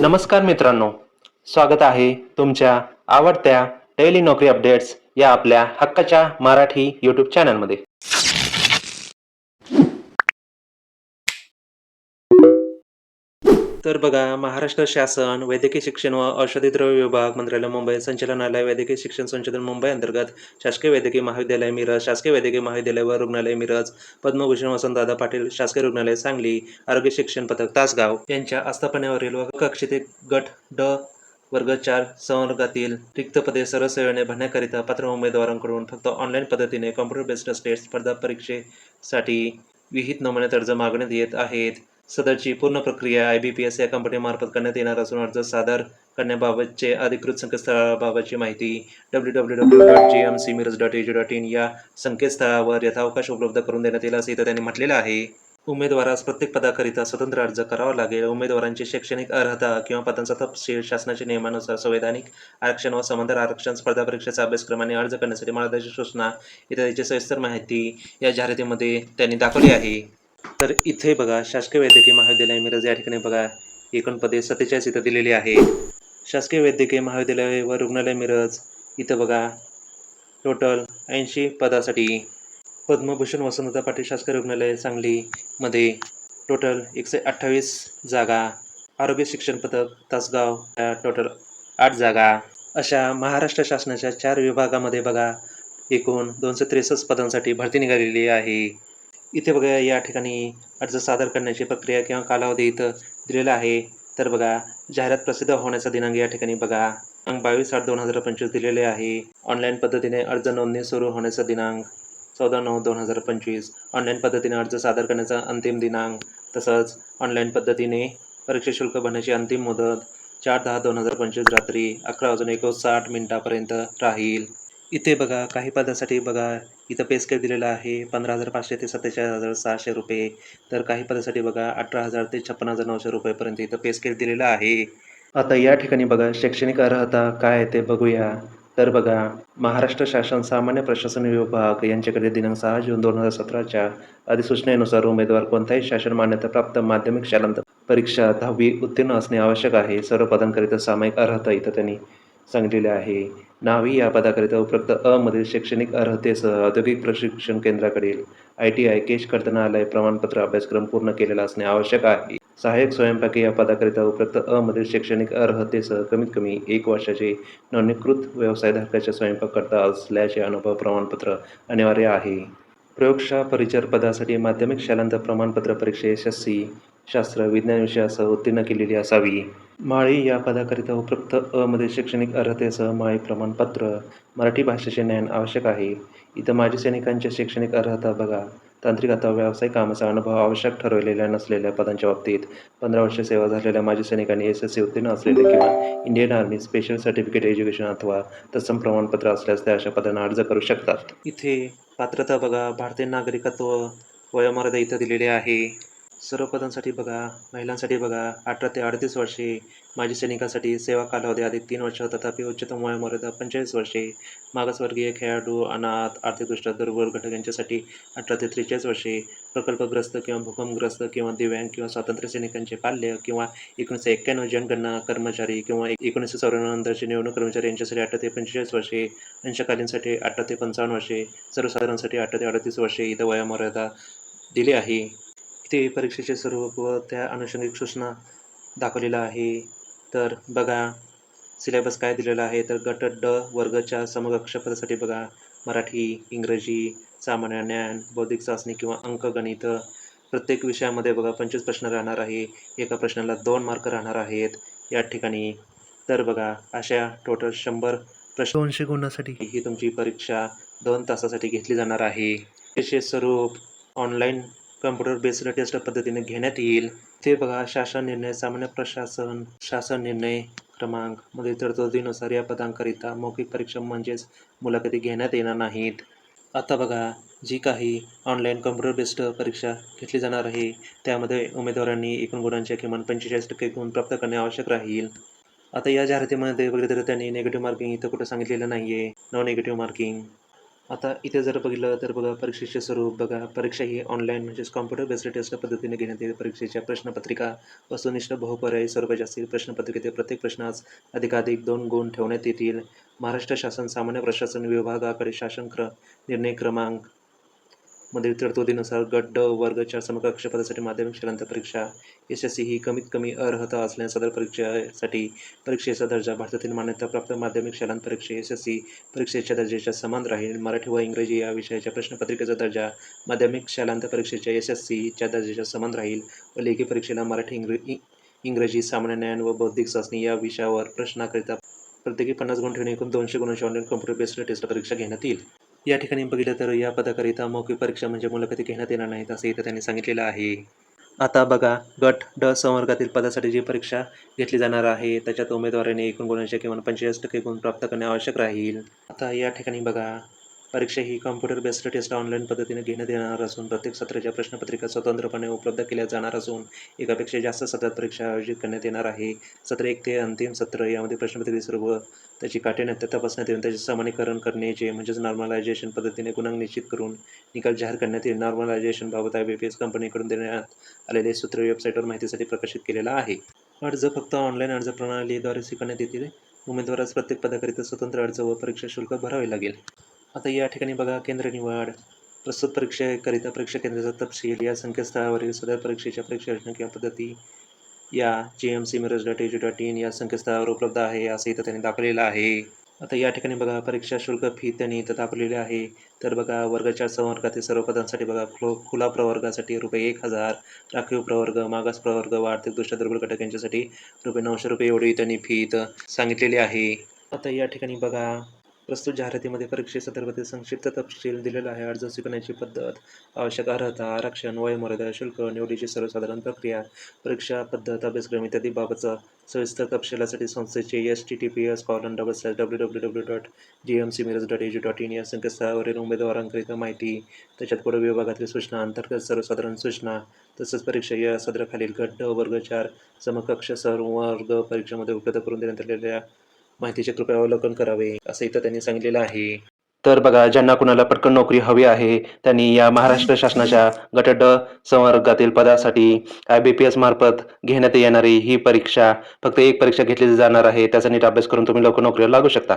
नमस्कार मित्रांनो. स्वागत आहे तुमच्या आवडत्या डेली नोकरी अपडेट्स या आपल्या हक्काच्या मराठी यूट्यूब चॅनलमध्ये तर बघा महाराष्ट्र शासन वैद्यकीय शिक्षण व औषधी द्रव्य विभाग मंत्रालय मुंबई संचालनालय वैद्यकीय शिक्षण संशोधन मुंबई अंतर्गत शासकीय वैद्यकीय महाविद्यालय मिरज शासकीय वैद्यकीय महाविद्यालय व रुग्णालय मिरज पद्मभूषण वसंतदादा पाटील शासकीय रुग्णालय सांगली आरोग्य शिक्षण पथक तासगाव यांच्या आस्थापनेवरील व कक्षेत गट ड वर्ग चार संवर्गातील रिक्त पदे सर्वसेवेने भरण्याकरिता पात्र उमेदवारांकडून फक्त ऑनलाईन पद्धतीने कॉम्प्युटर बेस्ड स्टेट स्पर्धा परीक्षेसाठी विहित नमुन्यात अर्ज मागण्यात येत आहेत. सदरची पूर्ण प्रक्रिया आय बी पी एस या कंपनीमार्फत करण्यात येणार असून अर्ज सादर करण्याबाबतचे अधिकृत संकेतस्थळाबाबतची माहिती W W W dot G M C Miraj dot edu dot in या संकेतस्थळावर यथावकाश उपलब्ध करून देण्यात येईल असं इथं त्यांनी म्हटलेलं आहे. उमेदवारास प्रत्येक पदाकरिता स्वतंत्र अर्ज करावा लागेल. उमेदवारांची शैक्षणिक अर्हता किंवा पदांचा तपशील शासनाच्या नियमानुसार संवैधानिक आरक्षण व समांतर आरक्षण स्पर्धा परीक्षेचा अभ्यासक्रमाने अर्ज करण्यासाठी मार्गदर्शक सूचना इत्यादीची सविस्तर माहिती या जाहिरातीमध्ये त्यांनी दाखवली आहे. तर इथे बघा शासकीय वैद्यकीय महाविद्यालय मिरज या ठिकाणी बघा एकूण पदे सत्तेचाळीस इथं दिलेली आहे. शासकीय वैद्यकीय महाविद्यालय व रुग्णालय मिरज इथं बघा टोटल ऐंशी पदासाठी पद्मभूषण वसंतदा पाटील शासकीय रुग्णालय सांगलीमध्ये टोटल एकशे अठ्ठावीस जागा आरोग्य शिक्षण पथक तासगाव टोटल आठ जागा. अशा महाराष्ट्र शासनाच्या चार विभागामध्ये बघा एकूण दोनशे त्रेसष्ट पदांसाठी भरती निघालेली आहे. इथे बघा या ठिकाणी अर्ज सादर करण्याची प्रक्रिया किंवा कालावधी इथं दिलेला आहे. तर बघा जाहिरात प्रसिद्ध होण्याचा दिनांक या ठिकाणी बघा. अंक बावीस आठ दोन हजार पंचवीस दिलेले आहे. ऑनलाईन पद्धतीने अर्ज नोंदणी सुरू होण्याचा दिनांक चौदा नऊ दोन हजार पंचवीस. ऑनलाईन पद्धतीने अर्ज सादर करण्याचा अंतिम दिनांक तसंच ऑनलाईन पद्धतीने परीक्षा शुल्क भरण्याची अंतिम मुदत चार दहा दोन हजार पंचवीस रात्री अकरा वाजून एकोणसाठ मिनिटापर्यंत राहील. इथे बघा काही पदासाठी बघा इथं पे स्केल दिलेला आहे. पंधरा हजार पाचशे ते सत्तेचाळीस हजार सहाशे रुपये. तर काही पदासाठी बघा अठरा हजार ते छप्पन्न हजार नऊशे रुपयेपर्यंत इथं पे स्केल दिलेला आहे. आता या ठिकाणी बघा शैक्षणिक अर्हता काय आहे ते बघूया. तर बघा महाराष्ट्र शासन सामान्य प्रशासन विभाग यांच्याकडे दिनांक सहा जून दोन हजार सतराच्या अधिसूचनेनुसार उमेदवार कोणत्याही शासन मान्यताप्राप्त माध्यमिक शालांत परीक्षा दहावी उत्तीर्ण असणे आवश्यक आहे. सर्व पदांकरिता सामायिक अर्हता इथं त्यांनी सांगितलेले आहे. नावी या पदाकरिता उपलब्ध अ मधील शैक्षणिक अर्हतेसह औद्योगिक प्रशिक्षण केंद्राकडील आय टी आय केश कर्तनालय प्रमाणपत्र अभ्यासक्रम पूर्ण केलेला असणे आवश्यक आहे. सहाय्यक स्वयंपाकी या पदाकरिता उपलब्ध अ मधील शैक्षणिक अर्हतेसह कमीत कमी एक वर्षाचे नोंदणीकृत व्यवसायधारकाच्या स्वयंपाककर्ता असल्याचे अनुभव प्रमाणपत्र अनिवार्य आहे. प्रयोगशाळा परिचर पदासाठी माध्यमिक शालांत प्रमाणपत्र परीक्षे यशस्वी शास्त्र विज्ञान विषयासह उत्तीर्ण केलेली असावी. माळी या पदाकरिता उपयुक्त अमध्ये मध्ये शैक्षणिक अर्हतेसह माळी प्रमाणपत्र मराठी भाषेचे ज्ञान आवश्यक आहे. इथं माजी सैनिकांच्या शैक्षणिक अर्हता बघा. तांत्रिक अथवा व्यावसायिक कामाचा अनुभव आवश्यक ठरवलेल्या नसलेल्या पदांच्या बाबतीत पंधरा वर्ष सेवा झालेल्या माजी सैनिकांनी एस एस सी उत्तीर्ण असलेले किंवा Indian army special certificate education अथवा तत्सम प्रमाणपत्र असल्यास त्या अशा पदांना अर्ज करू शकतात. इथे पात्रता बघा. भारतीय नागरिकत्व वयोमर्यादा इथं दिलेली आहे. सर्व पदांसाठी बघा महिलांसाठी बघा अठरा ते अडतीस वर्षे माजी सैनिकांसाठी सेवा कालावधी अधिक तीन वर्ष तथापि उच्चतम वयोमर्यादा पंचेचाळीस वर्षे मागासवर्गीय खेळाडू अनाथ आर्थिकदृष्ट्या दुर्बल घटक यांच्यासाठी अठरा ते त्रेचाळीस वर्षे प्रकल्पग्रस्त किंवा भूकंपग्रस्त किंवा दिव्यांग किंवा स्वातंत्र्य सैनिकांचे पाल्य किंवा एकोणीसशे एक्क्याण्णव जनगणना कर्मचारी किंवा एकोणीसशे चौऱ्याण्णव नंतरचे निवडणूक कर्मचारी यांच्यासाठी अठरा ते पंचेचाळीस वर्षे अंशकालीनसाठी अठरा ते पंचावन्न वर्षे सर्वसाधारणसाठी अठरा ते अडतीस वर्षे इथं वयोमर्यादा दिली आहे. ते परीक्षेचे स्वरूप व त्या अनुषंगिक सूचना दाखवलेला आहे. तर बघा सिलेबस काय दिलेला आहे? तर गट ड वर्गच्या समकक्ष पदासाठी बघा. मराठी इंग्रजी सामान्य ज्ञान बौद्धिक चाचणी किंवा अंकगणित प्रत्येक विषयामध्ये बघा पंचवीस प्रश्न राहणार आहे. एका प्रश्नाला दोन मार्क राहणार आहेत या ठिकाणी. तर बघा अशा टोटल शंभर प्रश्न दोनशे गुणासाठी. ही तुमची परीक्षा दोन तासासाठी घेतली जाणार आहे. त्याचे स्वरूप ऑनलाईन कम्प्युटर बेस्ड टेस्ट पद्धतीने घेण्यात येईल. ते बघा शासन निर्णय सामान्य प्रशासन शासन निर्णय क्रमांक. मध्ये तरतुदीनुसार या पदांकरिता मौखिक परीक्षा म्हणजेच मुलाखती घेण्यात येणार नाहीत. आता बघा जी काही ऑनलाईन कम्प्युटर बेस्ड परीक्षा घेतली जाणार आहे त्यामध्ये उमेदवारांनी एकूण गुणांच्या किमान पंचेचाळीस टक्के गुण प्राप्त करणे आवश्यक राहील. आता या जाहिरातीमध्ये वगैरे तर त्यांनी नेगेटिव्ह मार्किंग इथं कुठं सांगितलेलं नाही आहे नॉन नेगेटिव्ह मार्किंग आता इथे जर बघितलं तर बघा परीक्षेचे स्वरूप बघा. परीक्षा ही ऑनलाईन म्हणजेच कॉम्प्युटर बेस्ड टेस्ट पद्धतीने घेण्यात येते. परीक्षेच्या प्रश्नपत्रिका वस्तुनिष्ठ बहुपर्यायी स्वरूपाची असतील. प्रश्नपत्रिकेतील प्रत्येक प्रश्नास अधिकाधिक दोन गुण ठेवण्यात येतील. महाराष्ट्र शासन सामान्य प्रशासन विभागाकडे शासन क्र निर्णय क्रमांक मध्ये तरतुदीनुसार गट ड वर्गच्या समकक्ष पदासाठी माध्यमिक शालांत परीक्षा. एस एस सी ही कमीत कमी अर्हता असल्याने सदर परीक्षेसाठी परीक्षेचा दर्जा भारतातील मान्यताप्राप्त माध्यमिक शालांत परीक्षे एस एस सी परीक्षेच्या दर्जाच्या समान राहील. मराठी व इंग्रजी या विषयाच्या प्रश्नपत्रिकेचा दर्जा माध्यमिक शालांत परीक्षेच्या एस एस सीच्या दर्जाच्या समान राहील व लेखी परीक्षेला मराठी इंग्र इ- इंग्रजी सामान्य ज्ञान व बौद्धिक चाचणी या विषयावर प्रश्नाकरिता प्रत्येकी पन्नास गुण ठेवून एकूण दोनशे गुणांची ऑनलाईन कॉम्प्युटर बेस्ड टेस्ट परीक्षा घेण्यात येईल. या ठिकाणी बघितलं तर या पदाकरिता मौखिक परीक्षा म्हणजे मुलाखती घेण्यात येणार नाहीत असं इथं त्यांनी सांगितलेलं आहे. आता बघा गट ड संवर्गातील पदासाठी जी परीक्षा घेतली जाणार आहे त्याच्यात उमेदवाराने एकूण गुणांचे किमान पंचेचाळीस टक्के गुण प्राप्त करणे आवश्यक राहील. आता या ठिकाणी बघा परीक्षा ही कॉम्प्युटर बेस्ड टेस्ट ऑनलाईन पद्धतीने घेण्यात येणार असून प्रत्येक सत्राच्या प्रश्नपत्रिका स्वतंत्रपणे उपलब्ध केल्या जाणार असून एकापेक्षा जास्त सत्रात परीक्षा आयोजित करण्यात येणार आहे. सत्र एक ते अंतिम सत्र यामध्ये प्रश्नपत्रिके सर्व त्याची काटेन्यता तपासण्यात येऊन त्याचे समानीकरण करण्याचे म्हणजेच नॉर्मलायझेशन पद्धतीने गुणांक निश्चित करून निकाल जाहीर करण्यात येईल. नॉर्मलायझेशनबाबत आय बी पी एस कंपनीकडून देण्यात आलेले सूत्र वेबसाईटवर माहितीसाठी प्रकाशित केलेला आहे. अर्ज फक्त ऑनलाईन अर्ज प्रणालीद्वारे स्वीकारण्यात येतील. उमेदवारास प्रत्येक पदाकरिता स्वतंत्र अर्ज व परीक्षा शुल्क भरावे लागेल. आता या ठिकाणी बघा केंद्र निवड प्रस्तुत परीक्षेकरिता परीक्षा केंद्राचा तपशील या संकेतस्थळावरील सदर परीक्षेच्या परीक्षा योजना किंवा पद्धती या G M C Miraj dot edu dot in या संकेतस्थळावर उपलब्ध आहे असं इथं त्यांनी दाखवलेलं आहे. आता या ठिकाणी बघा परीक्षा शुल्क फी त्यांनी इथं दाखवलेली आहे. तर बघा वर्गाच्या संवर्गातील सर्व पदांसाठी बघा खुलो खुला प्रवर्गासाठी रुपये एक हजार राखीव प्रवर्ग मागास प्रवर्ग व आर्थिकदृष्ट्या दुर्बल घटक यांच्यासाठी रुपये नऊशे रुपये एवढी त्यांनी फी इथं सांगितलेली आहे. आता या ठिकाणी बघा प्रस्तुत जाहिरातीमध्ये परीक्षेसंदर्भातील संक्षिप्त तपशील दिलेला आहे. अर्ज स्वीकारण्याची पद्धत आवश्यक अर्हता आरक्षण वयमर्यादा शुल्क निवडीची सर्वसाधारण प्रक्रिया परीक्षा पद्धत अभ्यासक्रम इत्यादी बाबतचा सविस्तर तपशिलासाठी संस्थेचे S T T P S colon double slash W W W dot G M C Miraj dot edu dot in या संकेतस्थळावरील उमेदवारांकरिता माहिती त्याच्यात पुढे विभागातील सूचना अंतर्गत सर्वसाधारण सूचना तसंच परीक्षा या सदराखालील गट वर्ग चार समकक्ष सर्वर्ग परीक्षेमध्ये उपलब्ध करून देण्यात आलेल्या माहितीचे कृपया अवलोकन करावे असं इथं त्यांनी सांगितलेलं आहे. तर बघा ज्यांना कुणाला पटकन नोकरी हवी आहे त्यांनी या महाराष्ट्र शासनाच्या गट ड संवर्गातील पदासाठी आय बी पी एस मार्फत घेण्यात येणारी ही परीक्षा फक्त एक परीक्षा घेतली जाणार आहे त्याचा नीट अभ्यास करून तुम्ही लवकर नोकरीला लागू शकता.